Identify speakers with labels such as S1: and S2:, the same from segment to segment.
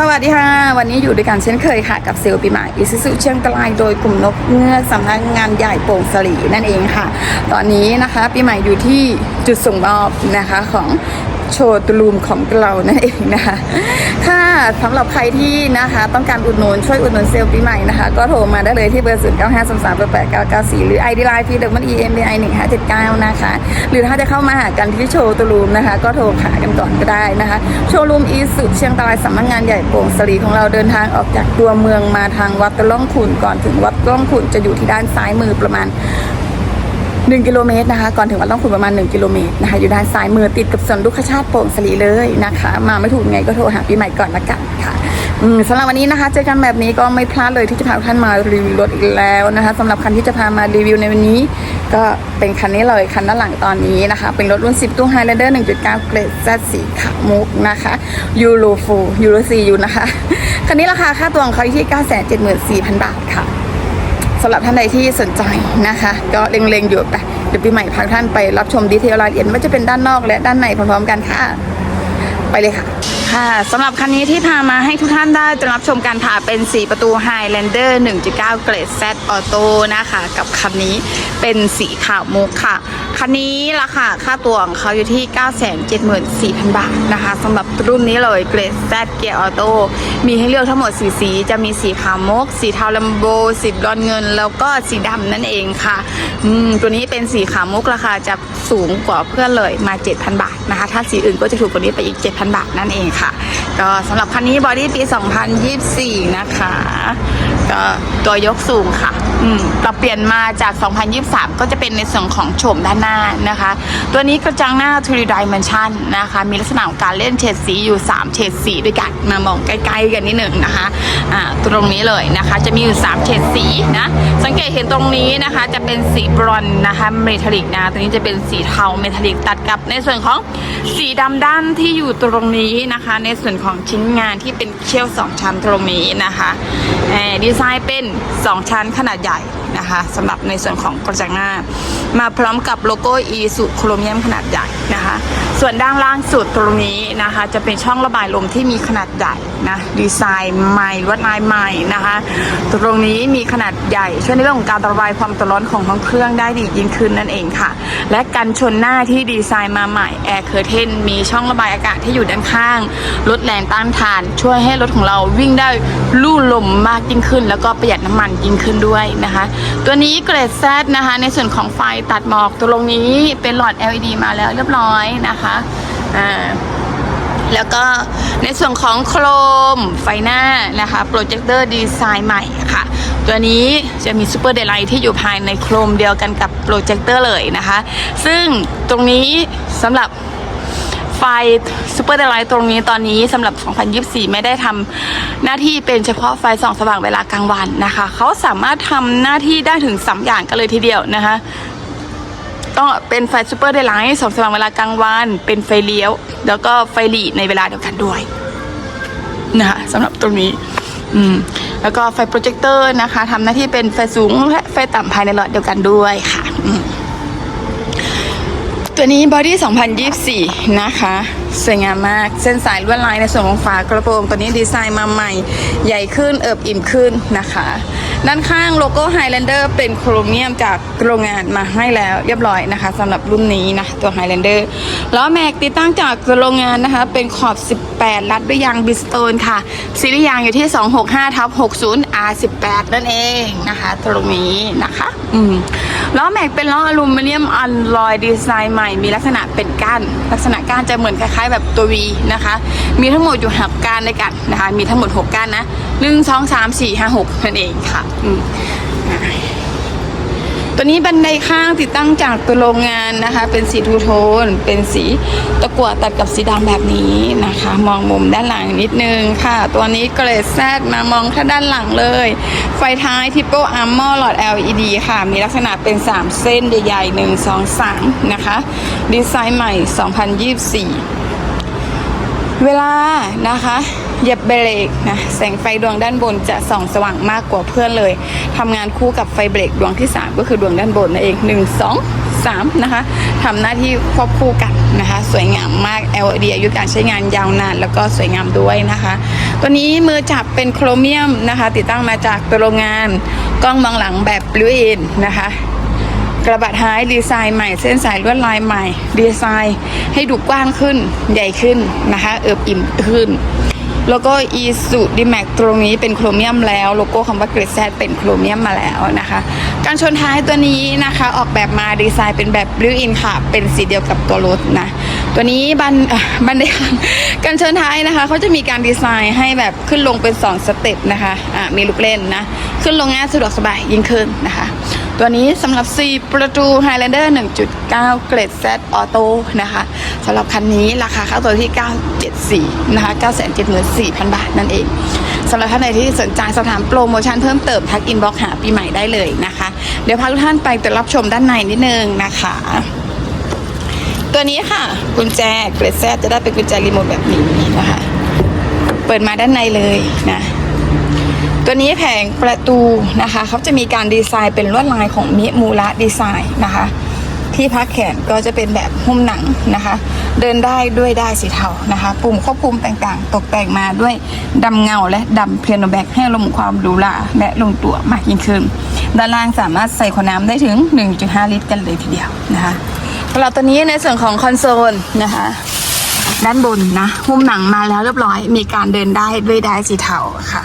S1: สวัสดีค่ะ วันนี้อยู่ด้วยกันเช่นเคยค่ะ กับเซลล์ปีใหม่อิซุสุเชียงรายโดยกลุ่มนกเงือกสำนักงานใหญ่โป่งสลีนั่นเองค่ะ ตอนนี้นะคะปีใหม่อยู่ที่จุดส่งมอบนะคะของ โชว์ตูลูมของเรานั่นเองนะคะค่ะสำหรับใครที่นะคะต้องการอุดหนุนช่วยอุดหนุนเซลล์ปีใหม่นะคะ ก็โทรมาได้เลยที่เบอร์0 9 5 3 3 8 8 9 9 4หรือ ID Line P W E M B I 1 5 7 9นะคะ หรือถ้าจะเข้ามาหากันที่โชว์ตูลูมนะคะ ก็โทรหากันก่อนก็ได้นะคะ โชว์รูมอีสุเชียงรายสำนักงานใหญ่โป่งสลีของเราเดินทางออกจากตัวเมืองมาทางวัดตะล่องขุนก่อนถึงวัดตะล่องขุนจะอยู่ที่ด้านซ้ายมือประมาณ 1กิโลเมตรนะคะ ก่อนถึงวัดล่องขุนประมาณ 1 กิโลเมตรนะคะ อยู่ด้านซ้ายมือติดกับสวนลูกชาติโป่งสลีเลยนะคะ มาไม่ถูกไงก็โทรหาปีใหม่ก่อนละกันค่ะสำหรับวันนี้นะคะ เจอกันแบบนี้ก็ไม่พลาดเลยที่จะพาท่านมารีวิวรถอีกแล้วนะคะสำหรับคันที่จะพามารีวิวในวันนี้ ก็เป็นคันนี้เลยคันด้านหลังตอนนี้นะคะ เป็นรถรุ่น 10 ตู้ Highlander 1.9 เกรด Z สีขาวมุกนะคะยูโรฟูยูโรซียูนะคะคันนี้ราคาค่าตัวของเขาอยู่ที่ 974,000 บาทค่ะ สำหรับท่านใดที่สนใจนะคะ ก็เล็งๆอยู่ไปเดี๋ยวปีใหม่พาท่านไปรับชมดีเทลรายละเอียดว่าจะเป็นด้านนอกและด้านในพร้อมๆกันค่ะ ไปเลยค่ะ ค่ะสำหรับคันนี้ที่พามาให้ทุกท่านได้จะรับชมกันค่ะเป็น 4 ประตู Highlander 1.9 เกรด Z Auto นะคะ กับคันนี้เป็นสีขาวมุกค่ะ คันนี้ราคาค่าตัวของเขาอยู่ที่ 974,000 บาทนะคะสำหรับรุ่นนี้เลยเกรด Z เกียร์ออโต้มีให้เลือกทั้งหมด4สี จะมีสีขาวมุก สีเทาลัมโบ สีบรอนเงิน แล้วก็สีดำนั่นเองค่ะอืมตัวนี้เป็นสีขาวมุกราคาจะสูงกว่าเพื่อนเลยมา 7,000 บาทนะคะ ถ้าสีอื่นก็จะถูกกว่านี้ไปอีก 7,000 บาทนั่นเองค่ะก็สำหรับคันนี้บอดี้ปี 2024 นะคะ ก็ตัวยกสูงค่ะอืมเราเปลี่ยนมาจาก 2023 ก็จะเป็นในส่วนของโฉมด้านหน้านะคะ ตัวนี้กระจังหน้า 3D Dimension นะคะ มีลักษณะของการเล่นเฉดสีอยู่ 3 เฉดสีด้วยกันมามองใกล้ๆกันนิดหนึ่งนะคะอ่าตรงนี้เลยนะคะ จะมีอยู่ 3 เฉดสีนะ สังเกตเห็นตรงนี้นะคะ จะเป็นสีบรอนนะคะ เมทัลลิกนะตัวนี้จะเป็นสีเทาเมทัลลิกตัดกับในส่วนของสีดำด้านที่อยู่ตรงนี้นะคะ ในส่วนของชิ้นงานที่เป็นเชี่ยวสองชั้นตรงนี้นะคะดีไซน์เป็น 2 ชั้นขนาดใหญ่ นะคะสำหรับในส่วนของกระจังหน้า มาพร้อมกับโลโก้อีสุโครเมียมขนาดใหญ่นะคะ ส่วนด้านล่างสุดตรงนี้นะคะ จะเป็นช่องระบายลมที่มีขนาดใหญ่นะดีไซน์ใหม่ลวดลายใหม่นะคะ ตรงนี้มีขนาดใหญ่ช่วยในเรื่องของการระบายความร้อนของท้องเครื่องได้ดียิ่งขึ้นนั่นเองค่ะ และกันชนหน้าที่ดีไซน์มาใหม่แอร์เคอร์เทนมีช่องระบายอากาศที่อยู่ด้านข้างลดแรงต้านทาน ช่วยให้รถของเราวิ่งได้ลู่ลมมากยิ่งขึ้น แล้วก็ประหยัดน้ำมันยิ่งขึ้นด้วยนะคะตัวนี้เกรดแซดนะคะ ในส่วนของไฟตัดหมอกตรงนี้เป็นหลอด LED มาแล้วเรียบร้อยนะคะอ่าแล้วก็ในส่วนของโครมไฟหน้านะคะโปรเจคเตอร์ดีไซน์ใหม่ค่ะ ตัวนี้จะมีซูเปอร์เดลไลท์ที่อยู่ภายในโครมเดียวกันกับโปรเจคเตอร์เลยนะคะ ซึ่งตรงนี้สำหรับ ไฟซูเปอร์เดลไลท์ตรงนี้ตอนนี้สำหรับ 2024 ไม่ได้ทำหน้าที่เป็นเฉพาะไฟส่องสว่างเวลากลางวันนะคะ เขาสามารถทำหน้าที่ได้ถึง 3 อย่างกันเลยทีเดียวนะคะต้องเป็นไฟซูเปอร์เดย์ไลท์ส่องสว่างเวลากลางวัน เป็นไฟเลี้ยว แล้วก็ไฟหลีในเวลาเดียวกันด้วยนะคะสำหรับตรงนี้อืมแล้วก็ไฟโปรเจคเตอร์นะคะทำหน้าที่เป็นไฟสูงและไฟต่ำภายในหลอดเดียวกันด้วยค่ะอืม ตัวนี้บอดี้2024 นะคะ สวยงามมาก เส้นสายลวดลายในส่วนของฝากระโปรงตัวนี้ดีไซน์มาใหม่ ใหญ่ขึ้นเอิบอิ่มขึ้นนะคะ ด้านข้างโลโก้ Highlander เป็นโครเมียมจากโรงงานมาให้แล้วเรียบร้อยนะคะสำหรับรุ่นนี้นะตัว Highlander ล้อแม็กติดตั้งจากโรงงานนะคะ เป็นขอบ 18รัดด้วยยางบิสโตนค่ะซีรีส์ยางอยู่ที่ 265ทับ60 R18 นั่นเองนะคะ ตรงนี้นะคะอืมล้อแม็กเป็นล้ออลูมิเนียมอัลลอยดีไซน์ใหม่มีลักษณะเป็นก้านลักษณะก้านจะเหมือนคล้ายๆแบบตัว V นะคะ มีทั้งหมดอยู่หักก้านด้วยกันนะคะ มีทั้งหมด 6ก้านนะหนึ่งสองสามสี่ห้าหกนั่นเองค่ะอืมอะตัวนี้บันไดข้างติดตั้งจากตัวโรงงานนะคะ เป็นสีทูโทน เป็นสีตะกั่วตัดกับสีดำแบบนี้นะคะ มองมุมด้านหลังนิดนึงค่ะ ตัวนี้เกรดแซดมามองแค่ด้านหลังเลย ไฟท้ายทิปเปิลอาร์มอร์หลอด LED ค่ะ มีลักษณะเป็น 3 เส้นใหญ่ๆ1 2 3 นะคะ ดีไซน์ใหม่ 2024 เวลานะคะเหยียบเบรกนะแสงไฟดวงด้านบนจะส่องสว่างมากกว่าเพื่อนเลยทำงานคู่กับไฟเบรกดวงที่ 3 ก็คือดวงด้านบนนั่นเอง1 2 3นะคะทำหน้าที่ควบคู่กันนะคะ สวยงามมาก LED อายุการใช้งานยาวนาน แล้วก็สวยงามด้วยนะคะ ตัวนี้มือจับเป็นโครเมียมนะคะ ติดตั้งมาจากตัวโรงงานกล้องมองหลังแบบบลูอินนะคะ กระบะท้ายดีไซน์ใหม่ เส้นสายลวดลายใหม่ ดีไซน์ให้ดูกว้างขึ้นใหญ่ขึ้นนะคะ เอิบอิ่มขึ้นโลโก้ e s u d m a x ตรงนี้เป็นโครเมียมแล้ว โลโก้คำว่าเกรดแซเป็นโครเมียมมาแล้วนะคะ การชนท้ายตัวนี้นะคะ ออกแบบมาดีไซน์เป็นแบบบลูอินค่ะ เป็นสีเดียวกับตัวรถนะตัวนี้บันบันไดข้างการชนท้ายนะคะเขาจะมีการดีไซน์ให้แบบขึ้นลงเป็น 2 สเต็ปนะคะะมีลูกเล่นนะ ขึ้นลงง่ายสะดวกสบายยิ่งขึ้นนะคะ ตัวนี้สำหรับ 4 ประตู Highlander 1.9 เกรด Z ออโต้นะคะสำหรับคันนี้ราคาค่าตัวที่ 974 นะคะ 974,000 บาทนั่นเองสำหรับท่านใดที่สนใจสถามโปรโมชั่นเพิ่มเติมทักอินบ็อกหาปีใหม่ได้เลยนะคะ เดี๋ยวพาทุกท่านไปตรับชมด้านในนิดนึงนะคะ ตัวนี้ค่ะกุญแจเกรด Z จะได้เป็นกุญแจรีโมทแบบนี้นะคะ เปิดมาด้านในเลยนะ ตัวนี้แผงประตูนะคะเขาจะมีการดีไซน์เป็นลวดลายของมิมูระดีไซน์นะคะ ที่พักแขนก็จะเป็นแบบหุ้มหนังนะคะ เดินได้ด้วยได้สีเทานะคะ ปุ่มควบคุมต่างๆ ตกแต่งมาด้วยดำเงาและดำเพลียโนแบกให้ลมความหรูหราและลงตัวมากยิ่งขึ้น ด้านล่างสามารถใส่ขวดน้ำได้ถึง 1.5 ลิตรกันเลยทีเดียวนะคะสำหรับตัวนี้ในส่วนของคอนโซลนะคะด้านบนนะหุ้มหนังมาแล้วเรียบร้อย มีการเดินได้ด้วยได้สีเทาค่ะ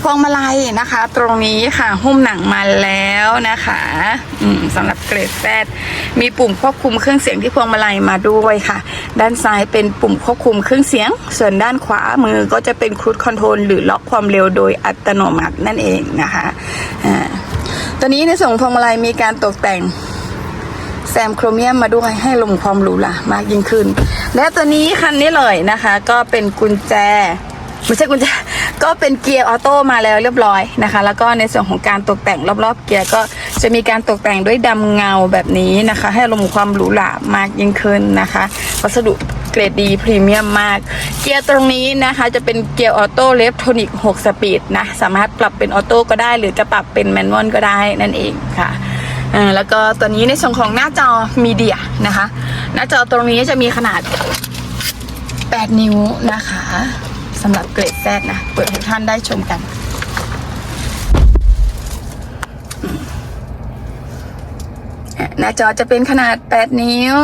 S1: พวงมาลัยนะคะ ตรงนี้ค่ะหุ้มหนังมาแล้วนะคะสำหรับเกรดแซดมีปุ่มควบคุมเครื่องเสียงที่พวงมาลัยมาด้วยค่ะ ด้านซ้ายเป็นปุ่มควบคุมเครื่องเสียง ส่วนด้านขวามือก็จะเป็นครูดคอนโทรลหรือล็อกความเร็วโดยอัตโนมัตินั่นเองนะคะอ่าตัวนี้ในส่วนของพวงมาลัยมีการตกแต่งแซมโครเมียมมาด้วยให้ลมความหรูหรามากยิ่งขึ้น และตัวนี้คันนี้เลยนะคะ ก็เป็นกุญแจ ไม่ใช่กุญแจ ก็เป็นเกียร์ออโต้มาแล้วเรียบร้อยนะคะ แล้วก็ในส่วนของการตกแต่งรอบๆ เกียร์ก็จะมีการตกแต่งด้วยดำเงาแบบนี้นะคะ ให้ลมความหรูหรามากยิ่งขึ้นนะคะวัสดุเกรดดีพรีเมียมมาก เกียร์ตรงนี้นะคะจะเป็นเกียร์ออโต้เลฟโทนิก6สปีดนะ สามารถปรับเป็นออโต้ก็ได้ หรือจะปรับเป็นแมนนวลก็ได้นั่นเองค่ะแล้วก็ตัวนี้ในส่วนของหน้าจอมีเดียนะคะ หน้าจอตรงนี้จะมีขนาด 8 นิ้วนะคะ สำหรับเกรดแซดนะ เปิดให้ท่านได้ชมกัน หน้าจอจะเป็นขนาด 8 นิ้ว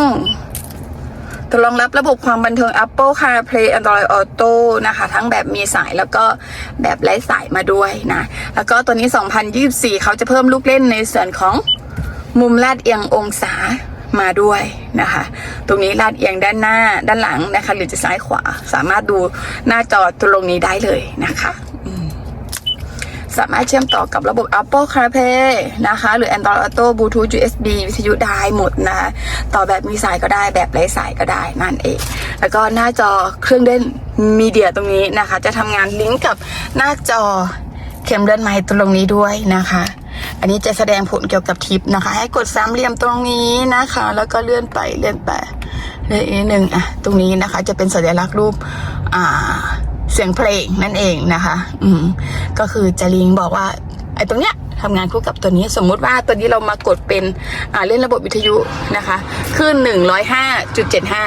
S1: ตัวรองรับระบบความบันเทิง Apple CarPlay Android Auto นะคะ ทั้งแบบมีสายแล้วก็แบบไร้สายมาด้วยนะ แล้วก็ตัวนี้ 2024 เขาจะเพิ่มลูกเล่นในส่วนของมุมลาดเอียงองศา มาด้วยนะคะ ตรงนี้ลาดเอียงด้านหน้าด้านหลังนะคะ หรือจะซ้ายขวาสามารถดูหน้าจอตรงนี้ได้เลยนะคะสามารถเชื่อมต่อกับระบบ Apple CarPlay นะคะ หรือ Android Auto Bluetooth USB วิทยุได้หมดนะ ต่อแบบมีสายก็ได้แบบไร้สายก็ได้นั่นเอง แล้วก็หน้าจอเครื่องเล่นมีเดียตรงนี้นะคะ จะทำงานลิงก์กับหน้าจอเข็มเลื่อนไม้ตรงนี้ด้วยนะคะ อันนี้จะแสดงผลเกี่ยวกับทิปนะคะ ให้กดสามเหลี่ยมตรงนี้นะคะ แล้วก็เลื่อนไปเลื่อนไปเลื่อนอีกนิดหนึ่งอะตรงนี้นะคะ จะเป็นสัญลักษณ์รูปอ่าเสียงเพลงนั่นเองนะคะ อืมก็คือจะลิงบอกว่าไอ้ตรงเนี้ยทำงานคู่กับตัวนี้สมมุติว่าตัวนี้เรามากดเป็นอ่าเล่นระบบวิทยุนะคะขึ้นหนึ่งร้อยห้าจุดเจ็ดห้า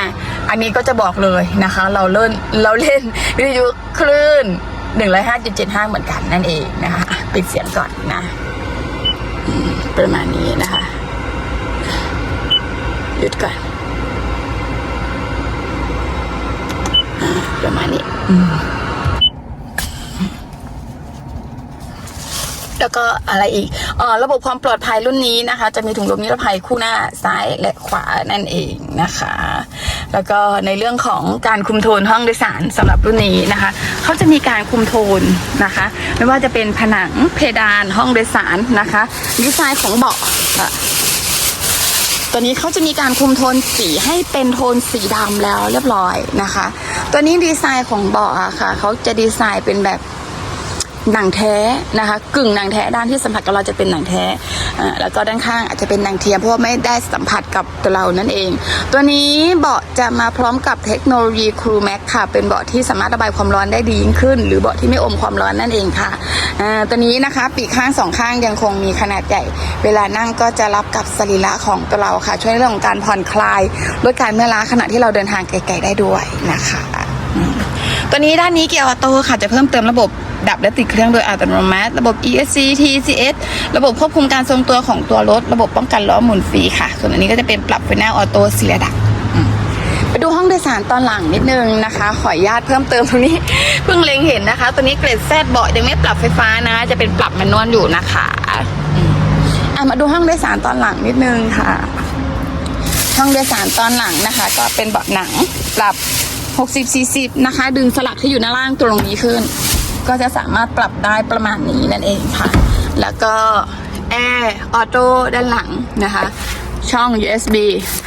S1: อันนี้ก็จะบอกเลยนะคะ เราเล่นเราเล่นวิทยุคลื่นหนึ่งร้อยห้าจุดเจ็ดห้าเหมือนกันนั่นเองนะคะปิดเสียงก่อนนะ ประมาณนี้นะคะหยุดก่อนอประมาณนี้แล้วก็อะไรอีกออระบบความปลอดภัยรุ่นนี้นะคะ จะมีถุงลมนิรภัยคู่หน้าซ้ายและขวานั่นเองนะคะ แล้วก็ในเรื่องของการคุมโทนห้องโดยสารสำหรับรุ่นนี้นะคะเขาจะมีการคุมโทนนะคะ ไม่ว่าจะเป็นผนังเพดานห้องโดยสารนะคะ ดีไซน์ของเบาะตัวนี้เขาจะมีการคุมโทนสีให้เป็นโทนสีดำแล้วเรียบร้อยนะคะ ตัวนี้ดีไซน์ของเบาะอะค่ะเขาจะดีไซน์เป็นแบบ หนังแท้นะคะ กึ่งหนังแท้ด้านที่สัมผัสกับเราจะเป็นหนังแท้แล้วก็ด้านข้างอาจจะเป็นหนังเทียมเพราะว่าไม่ได้สัมผัสกับตัวเรานั่นเอง ตัวนี้เบาะจะมาพร้อมกับเทคโนโลยี Crew Max ค่ะ เป็นเบาะที่สามารถระบายความร้อนได้ดียิ่งขึ้น หรือเบาะที่ไม่อมความร้อนนั่นเองค่ะตัวนี้นะคะปีกข้างสองข้างยังคงมีขนาดใหญ่ เวลานั่งก็จะรับกับสรีระของตัวเราค่ะ ช่วยเรื่องของการผ่อนคลายลดการเมื่อยล้าขณะที่เราเดินทางไกลๆได้ด้วยนะคะ ตัวนี้ด้านนี้เกียร์ออโต้ค่ะจะเพิ่มเติมระบบดับและติดเครื่องโดยอัตโนมัติ ระบบ ESC TCS ระบบควบคุมการทรงตัวของตัวรถ ระบบป้องกันล้อหมุนฟรีค่ะ ส่วนอันนี้ก็จะเป็นปรับไฟหน้าออโต้สียดับไปดูห้องโดยสารตอนหลังนิดนึงนะคะ ขออนุญาตเพิ่มเติมตรงนี้ เพิ่งเล็งเห็นนะคะ ตัวนี้เกรดแซดเบาะยังไม่ปรับไฟฟ้านะ จะเป็นปรับแมนนวลอยู่นะคะอะมาดูห้องโดยสารตอนหลังนิดนึงค่ะ ห้องโดยสารตอนหลังนะคะ ก็เป็นเบาะหนังปรับ 60 40 นะคะ ดึงสลักที่อยู่หน้าล่างตรงนี้ขึ้น ก็จะสามารถปรับได้ประมาณนี้นั่นเองค่ะ แล้วก็แอร์ออโต้ด้านหลังนะคะ ช่อง USB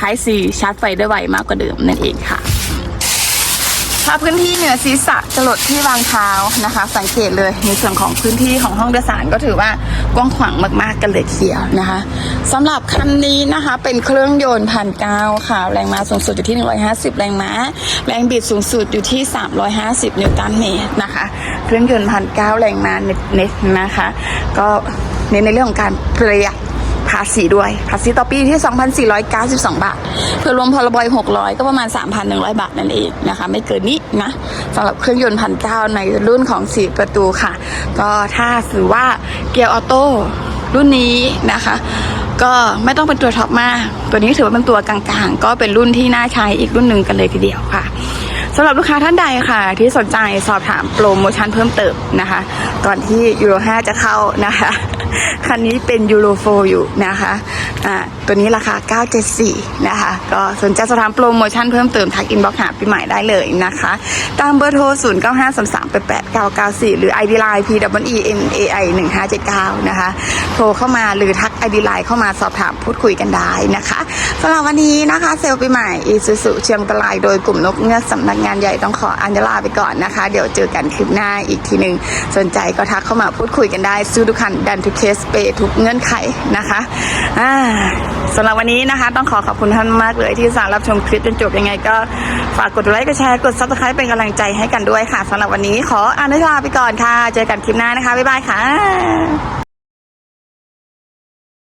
S1: Type C ชาร์จไฟได้ไวมากกว่าเดิมนั่นเองค่ะาพื้นที่เหนือศีรษะจะลดที่วางเท้านะคะ สังเกตเลยในส่วนของพื้นที่ของห้องโดยสารก็ถือว่ากว้างขวางมากๆกันเลยทีเดียวนะคะสำหรับคันนี้นะคะเป็นเครื่องยนต์พันเก้าค่ะ แรงม้าสูงสุดอยู่ที่ 150 แรงม้า แรงบิดสูงสุดอยู่ที่ 350 นิวตันเมตรนะคะ เครื่องยนต์พันเก้าแรงม้าเน็ตๆนะคะ ก็เน้นในเรื่องของการประหยัด ภาษีด้วย ภาษีต่อปีที่ 2,492 บาท เพื่อรวมพรบอย600 ก็ประมาณ 3,100 บาทนั่นเองนะคะ ไม่เกินนี้นะสำหรับเครื่องยนต์พันเก้าในรุ่นของ 4 ประตูค่ะ ก็ถ้าถือว่าเกียร์ออโต้รุ่นนี้นะคะก็ไม่ต้องเป็นตัวท็อปมาก ตัวนี้ถือว่าเป็นตัวกลางๆ ก็เป็นรุ่นที่น่าใช้อีกรุ่นหนึ่งกันเลยทีเดียวค่ะสำหรับลูกค้าท่านใดค่ะ ที่สนใจสอบถามโปรโมชั่นเพิ่มเติมนะคะ ก่อนที่ยูโร5จะเข้านะคะ คันนี้เป็นยูโรโฟอยู่นะคะอ่าตัวนี้ราคา 974 นะคะ ก็สนใจสอบถามโปรโมชั่นเพิ่มเติมทักอินบ็อกหาปีใหม่ได้เลยนะคะ ตามเบอร์โทร 0 9 5 3 3 8 8 9 9 4 หรือ ID Line P W E N A I 1579 นะคะ โทรเข้ามาหรือทัก ID Line เข้ามาสอบถามพูดคุยกันได้นะคะสำหรับวันนี้นะคะ เซลล์ปีใหม่อีซูซูเชียงรายโดยกลุ่มนกเงือกสำนักงานใหญ่ต้องขออัญญาลาไปก่อนนะคะ เดี๋ยวเจอกันคลิปหน้าอีกทีหนึ่งสนใจก็ทักเข้ามาพูดคุยกันได้ซื้อทุกคันดันทุกเคสเปย์ทุกเงื่อนไขนะคะอ่าสำหรับวันนี้นะคะ ต้องขอขอบคุณท่านมากเลยที่สารรับชมคลิปจนจบยังไงก็ฝากกดไลค์กดแชร์กดซับสไครป์เป็นกำลังใจให้กันด้วยค่ะสำหรับวันนี้ขออัญญาลาไปก่อนค่ะ เจอกันคลิปหน้านะคะ บ๊ายบายค่ะ